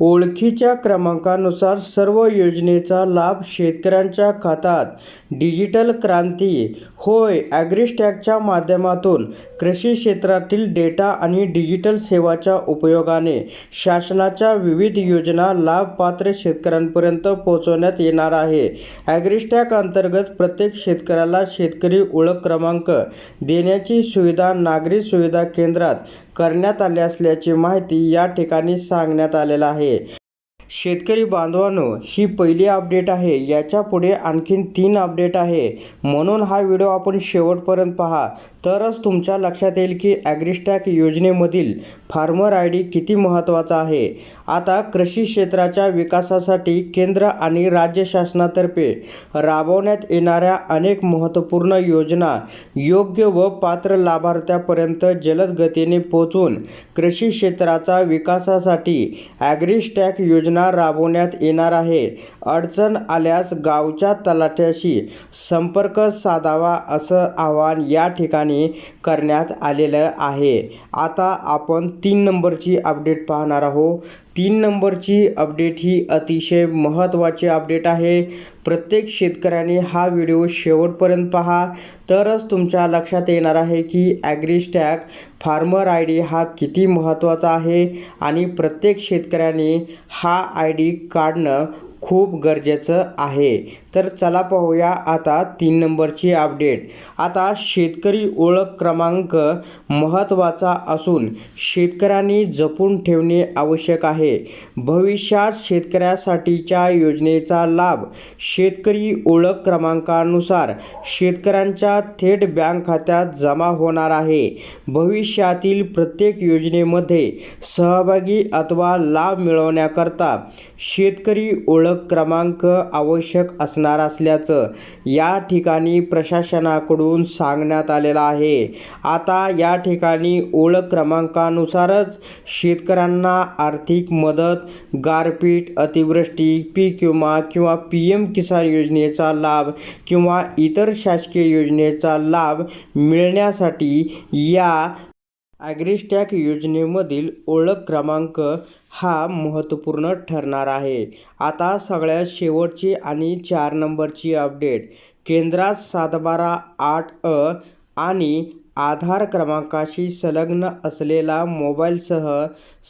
ओळखीच्या क्रमांकानुसार सर्व योजनेचा लाभ शेतकऱ्यांच्या खात्यात. डिजिटल क्रांती होय ॲग्रिस्टॅगच्या माध्यमातून कृषी क्षेत्रातील डेटा आणि डिजिटल सेवाच्या उपयोगाने शासनाच्या विविध योजना लाभपात्र शेतकऱ्यांपर्यंत पोहोचवण्यात येणार आहे. ॲग्रिस्टॅग अंतर्गत प्रत्येक शेतकऱ्याला शेतकरी ओळख क्रमांक देण्याची सुविधा नागरी सुविधा केंद्रात करण्यात आली असल्याची माहिती या ठिकाणी सांगण्यात आलेलं आहे. शेतकरी बांधवांनो ही पहिली अपडेट आहे. याच्यापुढे आणखीन तीन अपडेट आहे. म्हणून हा व्हिडिओ आपण शेवटपर्यंत पहा. तरच तुमच्या लक्षात येईल की ॲग्रिस्टॅक योजनेमधील फार्मर आय डी किती महत्त्वाचा आहे. आता कृषी क्षेत्राच्या विकासासाठी केंद्र आणि राज्य शासनातर्फे राबवण्यात येणाऱ्या अनेक महत्त्वपूर्ण योजना योग्य व पात्र लाभार्थ्यापर्यंत जलद गतीने पोहोचून कृषी क्षेत्राचा विकासासाठी ॲग्रिस्टॅक योजना राबवण्यात येणार आहे. अडचण आल्यास गावच्या तलाठ्याशी संपर्क साधावा असं आवाहन या ठिकाणी करण्यात आलेलं आहे. आता आपण तीन नंबरची अपडेट पाहणार आहोत. तीन नंबरची अपडेट ही अतिशय महत्त्वाची अपडेट आहे. प्रत्येक शेतकऱ्याने हा व्हिडिओ शेवटपर्यंत पहा. तरच तुमच्या लक्षात येणार आहे की ॲग्रीस्टॅक फार्मर आय डी हा किती महत्त्वाचा आहे आणि प्रत्येक शेतकऱ्याने हा आय डी काढणं खूप गरजेचं आहे. तर चला पाहूया आता तीन नंबरची अपडेट आता शेतकरी ओळख क्रमांक महत्त्वाचा असून शेतकऱ्यांनी जपून ठेवणे आवश्यक आहे. भविष्यात शेतकऱ्यासाठीच्या योजनेचा लाभ शेतकरी ओळख क्रमांकानुसार शेतकऱ्यांच्या थेट बँक खात्यात जमा होणार आहे. भविष्यातील प्रत्येक योजनेमध्ये सहभागी अथवा लाभ मिळवण्याकरता शेतकरी ओळख क्रमांक आवश्यक असणार असल्याचं या ठिकाणी प्रशासनाकडून सांगण्यात आलेलं आहे. आता या ठिकाणी ओळख क्रमांकानुसारच शेतकऱ्यांना आर्थिक मदत गारपीट अतिवृष्टी पीक विमा किंवा पी एम किसान योजनेचा लाभ किंवा इतर शासकीय योजनेचा लाभ मिळण्यासाठी या ॲग्रीस्टॅक योजनेमधील ओळख क्रमांक हा महत्त्वपूर्ण ठरणार आहे. आता सगळ्यात शेवटची आणि चार नंबरची अपडेट. केंद्रात सातबारा आठ अ आणि आधार क्रमांकाशी संलग्न असलेला मोबाईलसह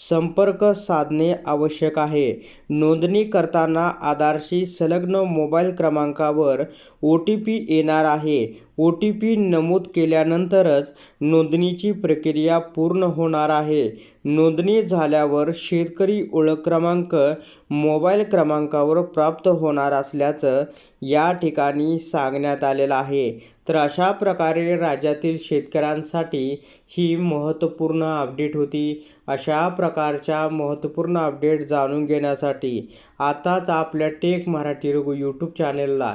संपर्क साधणे आवश्यक आहे. नोंदणी करताना आधारशी संलग्न मोबाईल क्रमांकावर ओ टी पी येणार आहे. ओ टी पी नमूद केल्यानंतरच नोंदणीची प्रक्रिया पूर्ण होणार आहे. नोंदणी झाल्यावर शेतकरी ओळख क्रमांक मोबाईल क्रमांकावर प्राप्त होणार असल्याचं या ठिकाणी सांगण्यात आलेलं आहे. तर अशा प्रकारे राज्यातील शेतकऱ्यांसाठी ही महत्त्वपूर्ण अपडेट होती. अशा प्रकारच्या महत्त्वपूर्ण अपडेट जाणून घेण्यासाठी आताच आपल्या टेक मराठी रघु यूट्यूब चॅनेलला